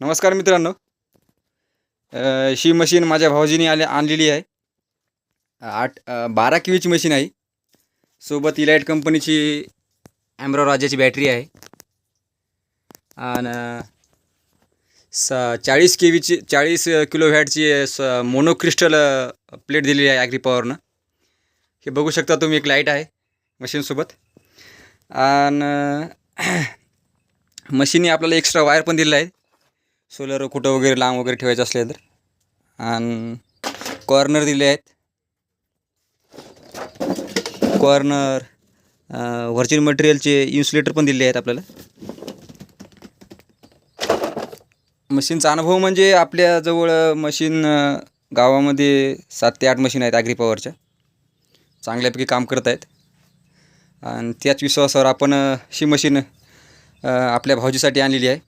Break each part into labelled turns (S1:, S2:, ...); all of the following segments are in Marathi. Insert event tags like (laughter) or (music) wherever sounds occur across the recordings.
S1: नमस्कार मित्रांनो. ही मशीन माझ्या भाऊजीने आले आणलेली आहे. आठ बारा किवीची मशीन आहे. सोबत इलाईट कंपनीची ॲम्ब्रो राजाची बॅटरी आहे. आणि स चाळीस के व्हीची चाळीस किलो व्हॅटची स मोनोक्रिस्टल प्लेट दिलेली आहे ॲग्री पॉवरनं हे बघू शकता तुम्ही एक लाइट आहे मशीनसोबत आणि (clears throat) मशीनने आपल्याला एक्स्ट्रा वायर पण दिलेला आहे. सोलर कुठं वगैरे लांब वगैरे ठेवायचं असले तर. आणि कॉर्नर दिले आहेत. कॉर्नर व्हर्जिन मटेरियलचे इन्सुलेटर पण दिले आहेत आपल्याला. मशीनचा अनुभव म्हणजे आपल्याजवळ मशीन गावामध्ये सात ते आठ मशीन आहेत ॲग्री पॉवरच्या चांगल्यापैकी काम करत आहेत. आणि त्याच विश्वासावर आपण ही मशीन आपल्या भाऊजीसाठी आणलेली आहे.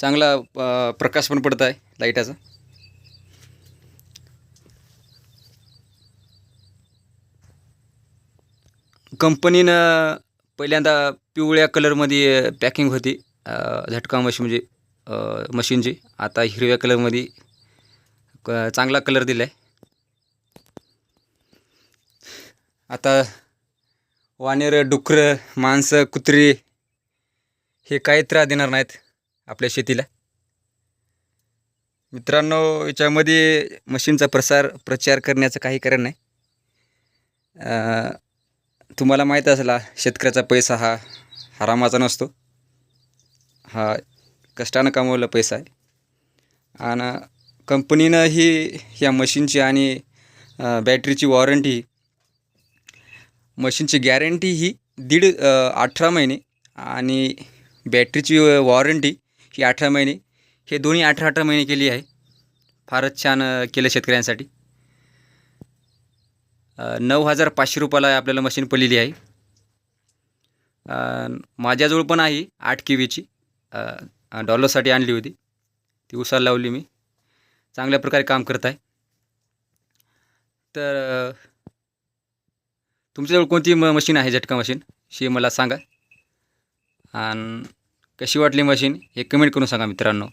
S1: चांगला प्रकाश पण पडत आहे लाईटाचा. कंपनीनं पहिल्यांदा पिवळ्या कलरमध्ये पॅकिंग होती झटका मशीन म्हणजे मशीनची. आता हिरव्या कलरमध्ये क चांगला कलर दिला आहे आता वानेर डुकरं माणसं कुत्री हे काही त्रास देणार नाहीत. आपल्या शेतीला? मित्रांनो याच्यामध्ये मशीनचा प्रसार प्रचार करण्याचं काही कारण नाही. तुम्हाला माहीत असला शेतकऱ्याचा पैसा हा हरामाचा नसतो. हा कष्टानं कमवला पैसा आहे. आणि कंपनीनं ही ह्या मशीनची आणि बॅटरीची वॉरंटी मशीनची गॅरंटी ही दीड अठरा महिने आणि बॅटरीची वॉरंटी ही अठरा महिने हे दोन्ही अठरा अठरा महिने केली आहे. फारच छान केलं शेतकऱ्यांसाठी. नऊ हजार पाचशे रुपयाला आपल्याला मशीन पडलेली आहे. माझ्याजवळ पण आहे आठ किवीची. डॉलरसाठी आणली होती. ती उसाला लावली मी. चांगल्या प्रकारे काम करत आहे. तर तुमच्याजवळ कोणती म मशीन आहे झटका मशीन? शी मला सांगा. आणि कशी वाटली मशीन हे कमेंट करून सांगा मित्रांनो.